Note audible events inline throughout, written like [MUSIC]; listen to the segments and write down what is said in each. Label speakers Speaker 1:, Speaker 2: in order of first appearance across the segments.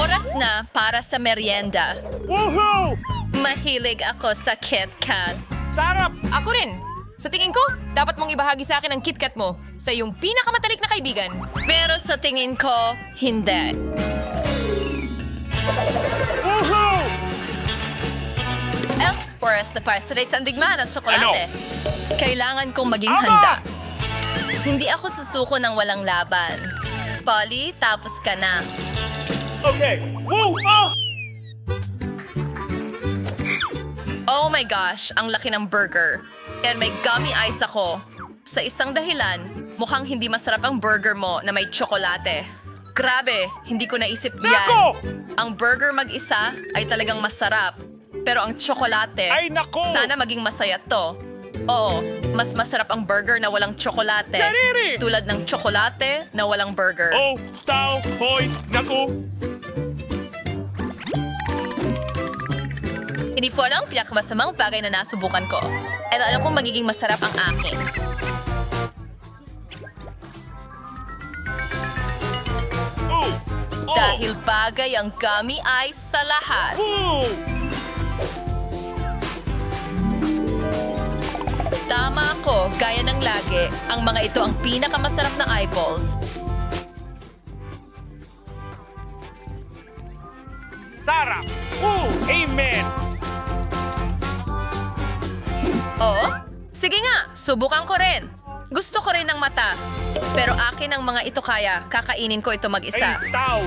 Speaker 1: Oras na para sa merienda.
Speaker 2: Woohoo!
Speaker 1: Mahilig ako sa Kit Kat.
Speaker 2: Sarap!
Speaker 3: Ako rin. Sa tingin ko, dapat mong ibahagi sa akin ang KitKat mo sa iyong pinakamatalik na kaibigan.
Speaker 1: Pero sa tingin ko, hindi.
Speaker 2: Woohoo!
Speaker 1: Elsporas na para sa sandigman at tsokolate. Kailangan kong maging
Speaker 2: Ama!
Speaker 1: handa. Hindi ako susuko ng walang laban. Polly, tapos ka na.
Speaker 2: Okay. Woo! Oh!
Speaker 1: Oh my gosh, ang laki ng burger. And may gummy ice ako. Sa isang dahilan, mukhang hindi masarap ang burger mo na may tsokolate. Grabe, hindi ko naisip yan.
Speaker 2: Nako!
Speaker 1: Ang burger mag-isa ay talagang masarap. Pero ang tsokolate,
Speaker 2: Ay, nako!
Speaker 1: sana maging masaya to. Oo, mas masarap ang burger na walang tsokolate.
Speaker 2: Sariri!
Speaker 1: Tulad ng tsokolate na walang burger.
Speaker 2: Oh, tao, hoy, naku!
Speaker 1: Hindi po ang pinakamasamang bagay na nasubukan ko. At alam kong magiging masarap ang akin.
Speaker 2: Oh!
Speaker 1: Dahil bagay ang gummy ice sa lahat.
Speaker 2: Woo!
Speaker 1: Tama ako, gaya ng lagi. Ang mga ito ang pinakamasarap na eyeballs. Oo? Sige nga, subukan ko rin. Gusto ko rin ng mata. Pero akin ang mga ito kaya. Kakainin ko ito mag-isa.
Speaker 2: Ay, tao!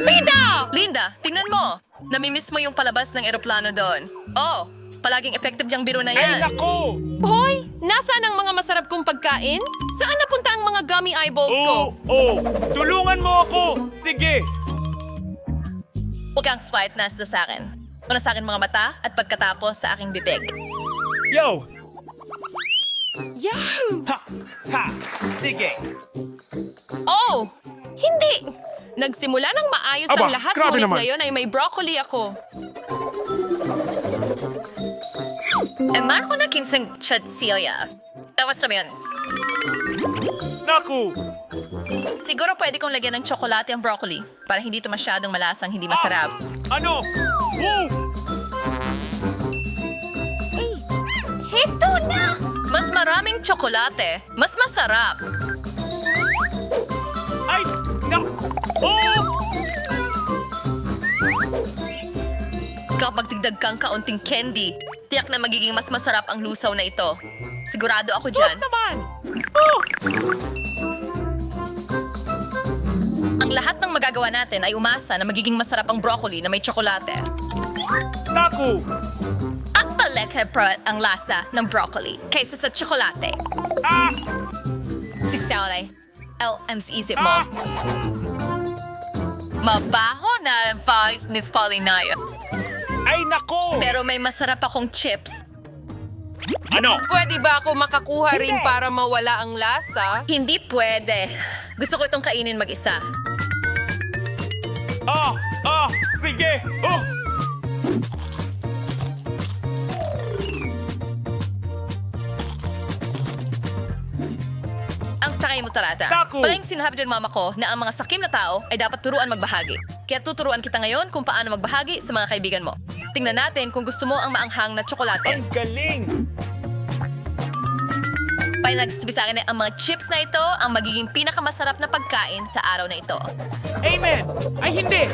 Speaker 1: Linda! Linda, tingnan mo. Namimiss mo yung palabas ng eroplano doon. Oh, palaging effective yung biro na
Speaker 2: Ay,
Speaker 1: yan.
Speaker 2: naku!
Speaker 3: Hoy! Nasaan ang mga masarap kong pagkain? Saan napunta ang mga gummy eyeballs ko?
Speaker 2: Oh, oh! Tulungan mo ako! Sige!
Speaker 1: Huwag kang swipe nasa sa akin. Una sa akin mga mata at pagkatapos sa aking bibig.
Speaker 2: Yo!
Speaker 3: Yahoo!
Speaker 2: Ha! Ha! Sige!
Speaker 1: Oh! Hindi!
Speaker 3: Nagsimula ng maayos
Speaker 2: Aba,
Speaker 3: ang lahat,
Speaker 2: grabe
Speaker 3: ngunit
Speaker 2: naman.
Speaker 3: ngayon ay may broccoli ako.
Speaker 1: Eh, man ko na kinsang chatsilya. Tawas na yun.
Speaker 2: Naku!
Speaker 1: Siguro pwede kong lagyan ng tsokolate ang broccoli para hindi ito masyadong malasang hindi masarap.
Speaker 2: Ah! Ano? Woo!
Speaker 1: Maraming tsokolate. Mas masarap.
Speaker 2: Ay! Nak! Oh!
Speaker 1: Kapag tigdag kang kaunting candy, tiyak na magiging mas masarap ang lusaw na ito. Sigurado ako dyan.
Speaker 2: naman! Oh!
Speaker 1: Ang lahat ng magagawa natin ay umasa na magiging masarap ang broccoli na may tsokolate.
Speaker 2: Naku!
Speaker 1: At palekheprot ang lasa ng broccoli kaysa sa tsokolate.
Speaker 2: Ah!
Speaker 1: Si Saulay, LM's isip
Speaker 2: Ah!
Speaker 1: mo. Mabaho na ang voice ni Polinayo.
Speaker 2: Ay, naku!
Speaker 1: Pero may masarap akong chips.
Speaker 2: Ano?
Speaker 3: Pwede ba ako makakuha rin para mawala ang lasa?
Speaker 1: Hindi pwede. Gusto ko itong kainin mag-isa.
Speaker 2: Ah! Ah! Sige! Oh!
Speaker 1: Sakay mo talata.
Speaker 2: Naku!
Speaker 1: Palaging sinabi din mama ko na ang mga sakim na tao ay dapat turuan magbahagi. Kaya tuturuan kita ngayon kung paano magbahagi sa mga kaibigan mo. Tingnan natin kung gusto mo ang maanghang na tsokolate.
Speaker 2: Ang galing!
Speaker 1: Pay nagsasabi sa akin na ang mga chips na ito ang magiging pinakamasarap na pagkain sa araw na ito.
Speaker 2: Amen! Ay, hindi!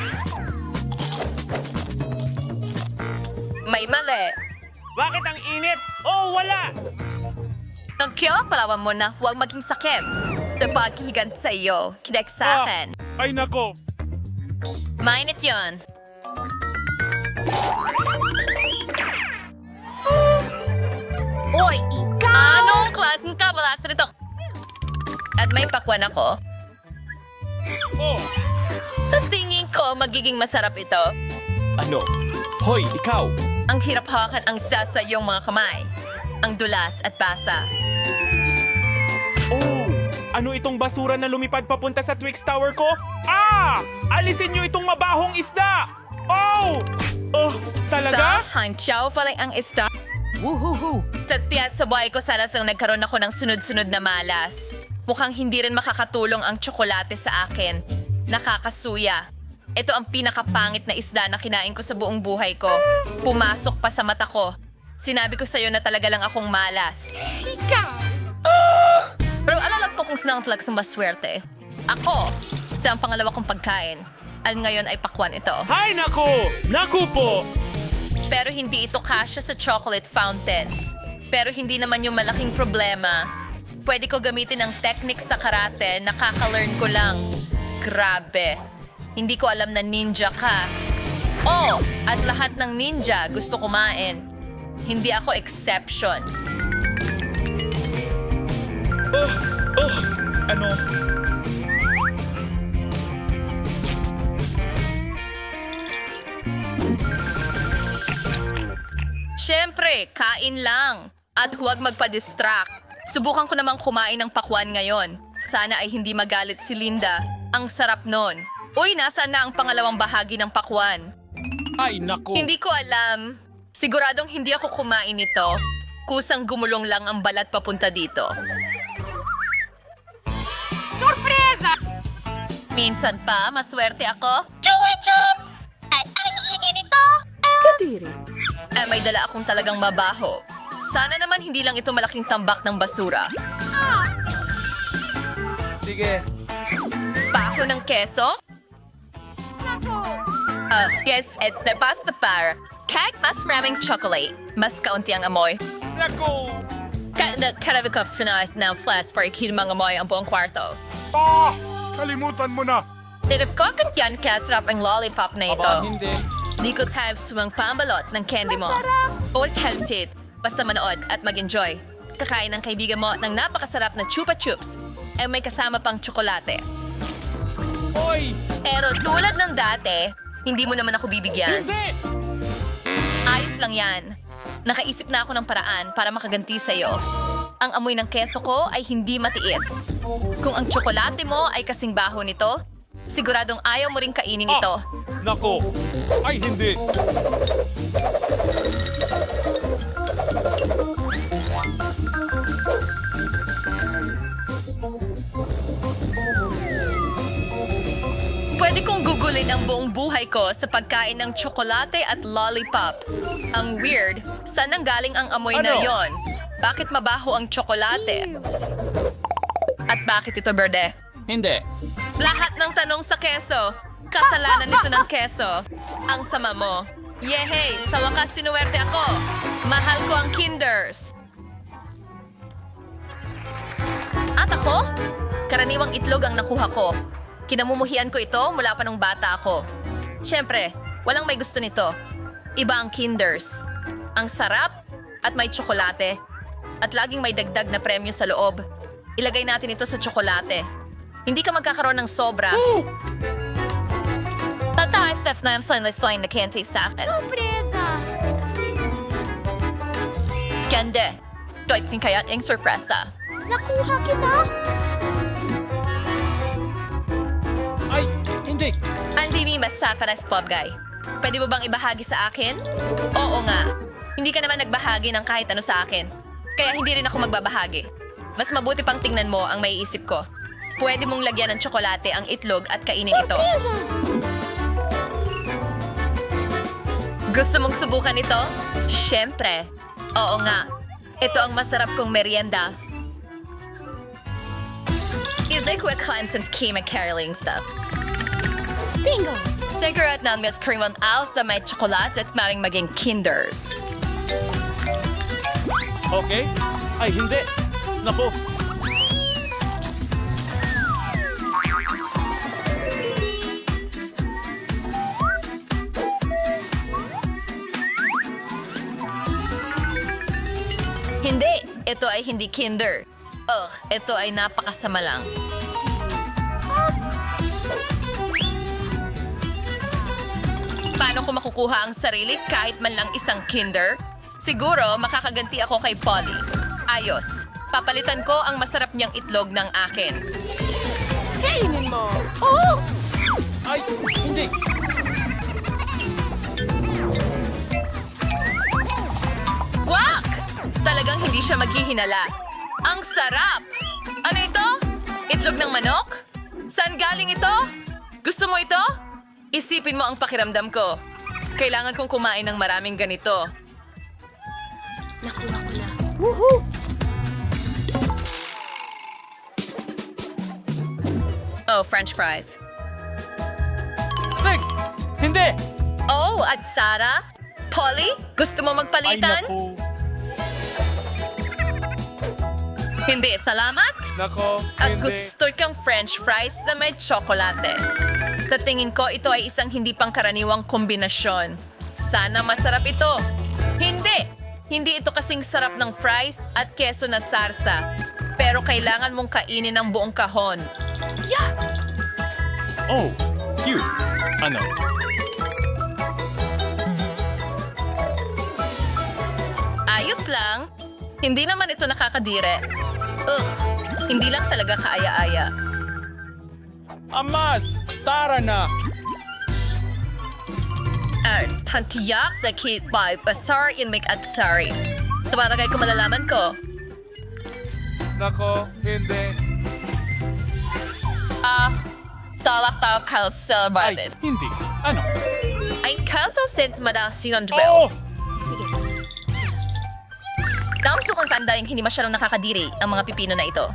Speaker 1: May mali.
Speaker 2: Bakit ang init? Oh, wala!
Speaker 1: Tokyo, palawan mo na huwag maging sakit. Sa paghihigan sa iyo, kinek sa
Speaker 2: Ah!
Speaker 1: akin.
Speaker 2: Ay, nako!
Speaker 1: Mainit yon. Oy, ikaw! Anong klaseng kabalasan ito? At may pakwan ako.
Speaker 2: Oh!
Speaker 1: Sa tingin ko, magiging masarap ito.
Speaker 2: Ano? Hoy, ikaw!
Speaker 1: Ang hirap hawakan ang isa sa iyong mga kamay. Ang dulas at basa.
Speaker 2: Oh! Ano itong basura na lumipad papunta sa Twix Tower ko? Ah! Alisin niyo itong mabahong isda! Oh! Oh, talaga?
Speaker 1: Sa Hangzhou pala ang ista.
Speaker 2: Woohoo!
Speaker 1: Sa tiyat sa buhay ko sana sang nagkaroon ako ng sunod-sunod na malas. Mukhang hindi rin makakatulong ang tsokolate sa akin. Nakakasuya. Ito ang pinakapangit na isda na kinain ko sa buong buhay ko. Pumasok pa sa mata ko. Sinabi ko sa'yo na talaga lang akong malas. Pero alam ko kung sinang flex ang maswerte. Ako, ito ang pangalawa kong pagkain. At ngayon ay pakwan ito.
Speaker 2: Hay nako! Naku po!
Speaker 1: Pero hindi ito kasya sa chocolate fountain. Pero hindi naman yung malaking problema. Pwede ko gamitin ang technique sa karate, nakaka-learn ko lang. Grabe. Hindi ko alam na ninja ka. Oh, at lahat ng ninja gusto kumain. Hindi ako exception.
Speaker 2: Oh, oh, ano?
Speaker 1: Siyempre, kain lang. At huwag magpa-distract. Subukan ko namang kumain ng pakwan ngayon. Sana ay hindi magalit si Linda. Ang sarap nun. Uy, nasaan na ang pangalawang bahagi ng pakwan?
Speaker 2: Ay nako!
Speaker 1: Hindi ko alam. Siguradong hindi ako kumain nito. Kusang gumulong lang ang balat papunta dito. Sorpresa! Minsan pa, maswerte ako.
Speaker 4: Chua Chups! Ay, ang ingin ito!
Speaker 1: Eh, may dala akong talagang mabaho. Sana naman hindi lang ito malaking tambak ng basura.
Speaker 2: Sige.
Speaker 1: Baho ng keso? Ah, yes, et de pasta par. Kahit mas maraming chocolate, mas kaunti ang amoy.
Speaker 2: Nako!
Speaker 1: Kada karabi ko finais ng flash para ikita mga amoy ang buong kwarto.
Speaker 2: Ah! Kalimutan mo na!
Speaker 1: Tinip ko kung yan kasarap ang lollipop na ito.
Speaker 2: Aba, hindi.
Speaker 1: Di ko sahib sumang pambalot ng candy mo. Or healthy. Basta manood at mag-enjoy. Kakain ng kaibigan mo ng napakasarap na chupa chups ay may kasama pang tsokolate.
Speaker 2: Hoy!
Speaker 1: Pero tulad ng dati, hindi mo naman ako bibigyan.
Speaker 2: Hindi!
Speaker 1: Ayos lang yan. Nakaisip na ako ng paraan para makaganti sa'yo. Ang amoy ng keso ko ay hindi matiis. Kung ang tsokolate mo ay kasing baho nito, siguradong ayaw mo rin kainin ito.
Speaker 2: Ah! Nako! Ay hindi!
Speaker 1: Pwede kong gugulin ang buong buhay ko sa pagkain ng tsokolate at lollipop. Ang weird, saan nanggaling ang amoy na
Speaker 2: Ano?
Speaker 1: yon? Bakit mabaho ang tsokolate? At bakit ito berde?
Speaker 2: Hindi.
Speaker 1: Lahat ng tanong sa keso. Kasalanan nito ng keso. Ang sama mo. Yehey! Sa wakas sinuwerte ako. Mahal ko ang kinders. At ako? Karaniwang itlog ang nakuha ko. Kinamumuhian ko ito mula pa nung bata ako. Siyempre, walang may gusto nito. Iba ang kinders. Ang sarap at may tsokolate. At laging may dagdag na premyo sa loob. Ilagay natin ito sa tsokolate. Hindi ka magkakaroon ng sobra. [GASPS] Tata, Fef na yung line na taste sa akin.
Speaker 4: Surpresa!
Speaker 1: Kende, doitin kaya ang sorpresa.
Speaker 4: Nakuha kita?
Speaker 2: Hindi
Speaker 1: mi masapa na pop guy. Pwede mo bang ibahagi sa akin? Oo nga. Hindi ka naman nagbahagi ng kahit ano sa akin. Kaya hindi rin ako magbabahagi. Mas mabuti pang tingnan mo ang maiisip ko. Pwede mong lagyan ng tsokolate ang itlog at kainin ito. Gusto mong subukan ito? Siyempre. Oo nga. Ito ang masarap kong merienda. Is like quick cleanse and schema caroling stuff.
Speaker 4: Bingo!
Speaker 1: Cigarette na Miss Cream on House na may tsokolate at maring maging kinders.
Speaker 2: Okay? Ay hindi! Nako!
Speaker 1: Hindi! Ito ay hindi kinder. Ugh, ito ay napakasama lang. Paano ko makukuha ang sarili kahit man lang isang kinder? Siguro makakaganti ako kay Polly. Ayos. Papalitan ko ang masarap niyang itlog ng akin.
Speaker 4: Kainin mo! Oh!
Speaker 2: Ay! Hindi!
Speaker 1: Wak! Talagang hindi siya maghihinala. Ang sarap! Ano ito? Itlog ng manok? Saan galing ito? Gusto mo ito? Isipin mo ang pakiramdam ko. Kailangan kong kumain ng maraming ganito.
Speaker 4: Nakuha ko na. Woohoo!
Speaker 1: Oh, french fries.
Speaker 2: Stick! Hindi!
Speaker 1: Oh, at Sarah? Polly? Gusto mo
Speaker 2: Ay,
Speaker 1: magpalitan?
Speaker 2: nako.
Speaker 1: Hindi, salamat.
Speaker 2: Nako,
Speaker 1: At
Speaker 2: hindi.
Speaker 1: gusto kang french fries na may tsokolate. Sa tingin ko, ito ay isang hindi pangkaraniwang kombinasyon. Sana masarap ito. Hindi! Hindi ito kasing sarap ng fries at keso na sarsa. Pero kailangan mong kainin ang buong kahon.
Speaker 2: Oh, cute. Ano?
Speaker 1: Ayos lang. Hindi naman ito nakakadire. Ugh, hindi lang talaga kaaya-aya.
Speaker 2: Amas! Tara na!
Speaker 1: At tantiyak na kit by Basar in make aksari. Sa barangay ko malalaman ko.
Speaker 2: Nako, hindi.
Speaker 1: Ah, talak tao kalsel
Speaker 2: Ay, hindi. Ano?
Speaker 1: Ay kalso since madasin ang drill.
Speaker 2: Oh!
Speaker 1: Damso kung tandang hindi masyadong nakakadiri ang mga pipino na ito.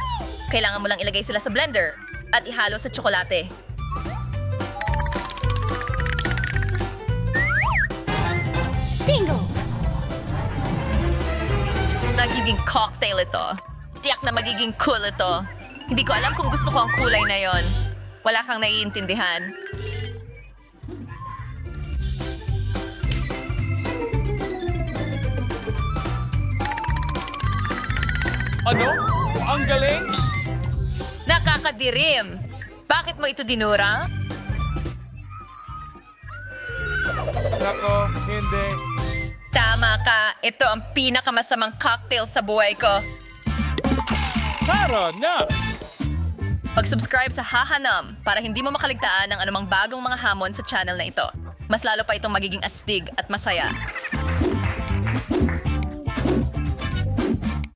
Speaker 1: Kailangan mo lang ilagay sila sa blender at ihalo sa tsokolate.
Speaker 4: Bingo!
Speaker 1: Nagiging cocktail ito. Tiyak na magiging cool ito. Hindi ko alam kung gusto ko ang kulay na yon. Wala kang naiintindihan.
Speaker 2: Ano? Ang galing?
Speaker 1: Nakakadirim! Bakit mo ito dinura?
Speaker 2: Nako, hindi.
Speaker 1: Tama ka. Ito ang pinakamasamang cocktail sa buhay ko.
Speaker 2: Tara na!
Speaker 1: Pag-subscribe sa Hahanam para hindi mo makaligtaan ng anumang bagong mga hamon sa channel na ito. Mas lalo pa itong magiging astig at masaya.